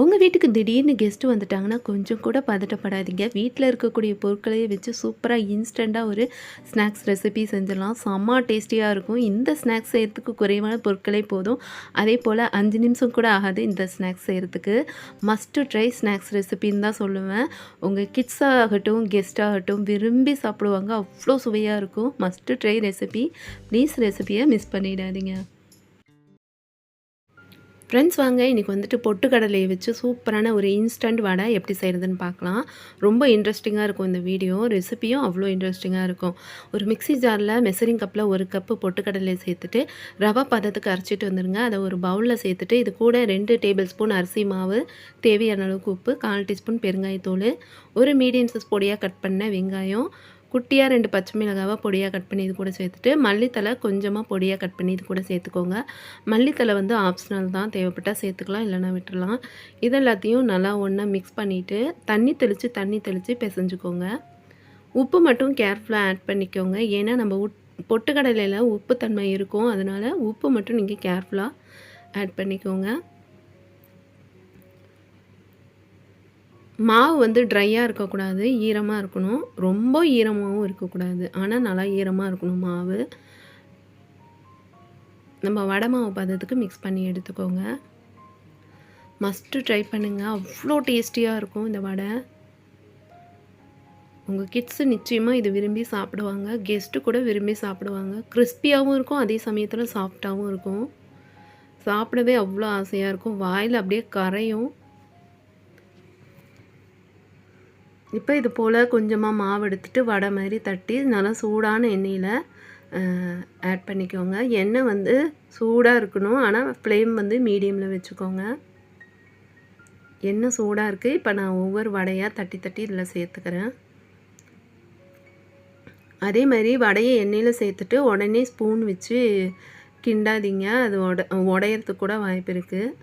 உங்கள் வீட்டுக்கு திடீர்னு கெஸ்ட்டு வந்துட்டாங்கன்னா கொஞ்சம் கூட பதட்டப்படாதீங்க. வீட்டில் இருக்கக்கூடிய பொருட்களையே வச்சு சூப்பராக இன்ஸ்டண்ட்டாக ஒரு ஸ்நாக்ஸ் ரெசிபி செஞ்சிடலாம். செம்ம டேஸ்டியாக இருக்கும். இந்த ஸ்நாக்ஸ் செய்கிறதுக்கு குறைவான பொருட்களே போதும். அதே போல் அஞ்சு நிமிஷம் கூட ஆகாது இந்த ஸ்நாக்ஸ் செய்கிறதுக்கு மஸ்ட்டு ட்ரை ஸ்நாக்ஸ் ரெசிபின்னு தான் சொல்லுவேன். உங்கள் கிட்ஸ் ஆகட்டும் கெஸ்ட் ஆகட்டும் விரும்பி சாப்பிடுவாங்க. அவ்வளோ சுவையாக இருக்கும். மஸ்ட்டு ட்ரை ரெசிபி ப்ளீஸ் ரெசிபியை மிஸ் பண்ணிடாதீங்க. ஃப்ரெண்ட்ஸ் வாங்க இன்றைக்கி வந்துட்டு பொட்டுக்கடலையை வச்சு சூப்பரான ஒரு இன்ஸ்டன்ட் வடை எப்படி செய்கிறதுன்னு பார்க்கலாம். ரொம்ப இன்ட்ரெஸ்டிங்காக இருக்கும் இந்த வீடியோ ரெசிபியும் அவ்வளோ இன்ட்ரெஸ்டிங்காக இருக்கும். ஒரு மிக்ஸி ஜாரில் மெசரிங் கப்பில் ஒரு கப்பு பொட்டுக்கடலையை சேர்த்துட்டு ரவை பதத்துக்கு அரைச்சிட்டு வந்துடுங்க அதை ஒரு பவுலில் சேர்த்துட்டு இது கூட ரெண்டு டேபிள் ஸ்பூன் அரிசி மாவு தேவையான அளவுக்கு உப்பு கால் டீஸ்பூன் பெருங்காயத்தூள் ஒரு மீடியம் சைஸ் பொடியாக கட் பண்ண வெங்காயம் குட்டியாக ரெண்டு பச்சை மிளகாவை பொடியாக கட் பண்ணி இது கூட சேர்த்துட்டு மல்லித்தலை கொஞ்சமாக பொடியாக கட் பண்ணி இது கூட சேர்த்துக்கோங்க. மல்லித்தலை வந்து ஆப்ஷனல் தான். தேவைப்பட்டால் சேர்த்துக்கலாம் இல்லைனா விட்டுடலாம் இது எல்லாத்தையும் நல்லா ஒன்றா மிக்ஸ் பண்ணிவிட்டு தண்ணி தெளித்து தண்ணி தெளித்து பிசைஞ்சுக்கோங்க. உப்பு மட்டும் கேர்ஃபுல்லாக ஆட் பண்ணிக்கோங்க. ஏன்னா நம்ம உட் பொட்டுக்கடலையில் உப்புத்தன்மை இருக்கும். அதனால் உப்பு மட்டும் நீங்கள் கேர்ஃபுல்லாக ஆட் பண்ணிக்கோங்க. மாவு வந்து ட்ரையாக இருக்கக்கூடாது ஈரமாக இருக்கணும். ரொம்ப ஈரமாகவும் இருக்கக்கூடாது. ஆனால் நல்லா ஈரமாக இருக்கணும் மாவு. நம்ம வடை மாவு பதத்துக்கு மிக்ஸ் பண்ணி எடுத்துக்கோங்க. மஸ்ட்டு ட்ரை பண்ணுங்கள் அவ்வளோ டேஸ்டியாக இருக்கும் இந்த வடை. உங்கள் கிட்ஸு நிச்சயமாக இது விரும்பி சாப்பிடுவாங்க. கெஸ்ட்டு கூட விரும்பி சாப்பிடுவாங்க. கிறிஸ்பியாகவும் இருக்கும் அதே சமயத்தில் சாஃப்டாகவும் இருக்கும். சாப்பிடவே அவ்வளோ ஆசையாக இருக்கும். வாயில் அப்படியே கரையும். இப்போ இது போல் கொஞ்சமாக மாவு எடுத்துகிட்டு வடை மாதிரி தட்டி நல்லா சூடான எண்ணெயில் ஆட் பண்ணிக்கோங்க. எண்ணெய் வந்து சூடாக இருக்கணும். ஆனால் ஃப்ளேம் வந்து மீடியமில் வச்சுக்கோங்க. எண்ணெய் சூடாக இருக்குது இப்போ நான் ஒவ்வொரு வடையாக தட்டி தட்டி இதில் சேர்த்துக்கிறேன். அதே மாதிரி வடையை எண்ணெயில் சேர்த்துட்டு உடனே ஸ்பூன் வச்சு கிண்டாதீங்க. அது உட உடையறதுக்கு கூட வாய்ப்பு இருக்குது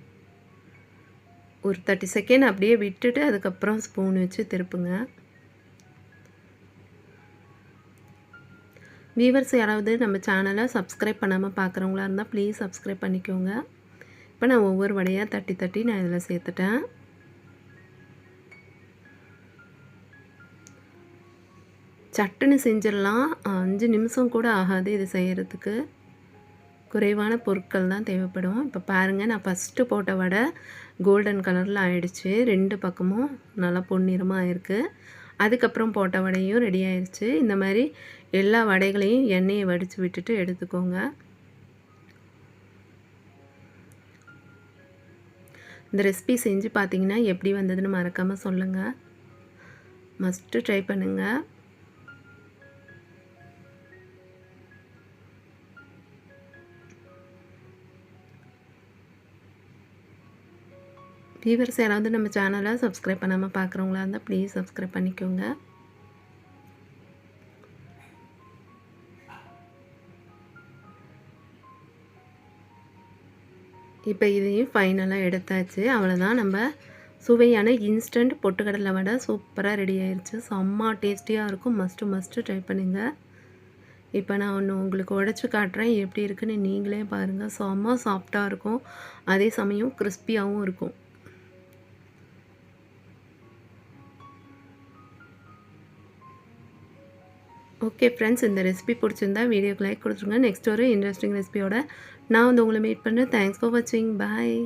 ஒரு தேர்ட்டி செகண்ட் அப்படியே விட்டுட்டு அதுக்கப்புறம் ஸ்பூன் வச்சு திருப்புங்க. வியூவர்ஸ் யாராவது நம்ம சேனலை சப்ஸ்கிரைப் பண்ணாமல் பார்க்குறவங்களா இருந்தால் ப்ளீஸ் சப்ஸ்கிரைப் பண்ணிக்கோங்க. இப்போ நான் ஒவ்வொரு வடையாக தட்டி தட்டி நான் இதில் சேர்த்துட்டேன். சட்டுன்னு செஞ்சிடலாம். அஞ்சு நிமிஷம் கூட ஆகாது இது செய்கிறதுக்கு குறைவான பொருட்கள் தான் தேவைப்படும். இப்போ பாருங்கள் நான் ஃபஸ்ட்டு போட்ட வடை கோல்டன் கலரில் ஆயிடுச்சு. ரெண்டு பக்கமும் நல்லா பொன்னிறமாக ஆயிருக்கு அதுக்கப்புறம் போட்ட வடையும் ரெடி ஆயிடுச்சு இந்த மாதிரி எல்லா வடைகளையும் எண்ணெயை வடித்து விட்டுட்டு எடுத்துக்கோங்க. இந்த ரெசிபி செஞ்சு பார்த்தீங்கன்னா எப்படி வந்ததுன்னு மறக்காமல் சொல்லுங்கள் மஸ்ட்டு ட்ரை பண்ணுங்கள் வியூவர்ஸ் யாராவது நம்ம சேனலை சப்ஸ்கிரைப் பண்ணாமல் பார்க்குறவங்களா இருந்தால் ப்ளீஸ் சப்ஸ்கிரைப் பண்ணிக்கோங்க. இப்போ இதையும் ஃபைனலாக எடுத்தாச்சு. அவ்வளோதான் நம்ம சுவையான இன்ஸ்டன்ட் பொட்டுக்கடலை வடை சூப்பராக ரெடி ஆயிடுச்சு செம்ம டேஸ்டியாக இருக்கும். மஸ்ட்டு மஸ்ட்டு ட்ரை பண்ணுங்கள் இப்போ நான் ஒன்று உங்களுக்கு உடச்சி காட்டுறேன். எப்படி இருக்குன்னு நீங்களே பாருங்கள் செம்ம சாஃப்டாக இருக்கும். அதே சமயம் கிறிஸ்பியாகவும் இருக்கும். ஓகே ஃப்ரெண்ட்ஸ் இந்த ரெசிபி பிடிச்சிருந்தா வீடியோக்கு லைக் கொடுத்துருங்க. நெக்ஸ்ட் ஒரு இன்ட்ரெஸ்டிங் ரெசிபியோட நான் வந்து உங்களை மீட் பண்ணுறேன் தேங்க்ஸ் ஃபார் வாட்சிங் பாய்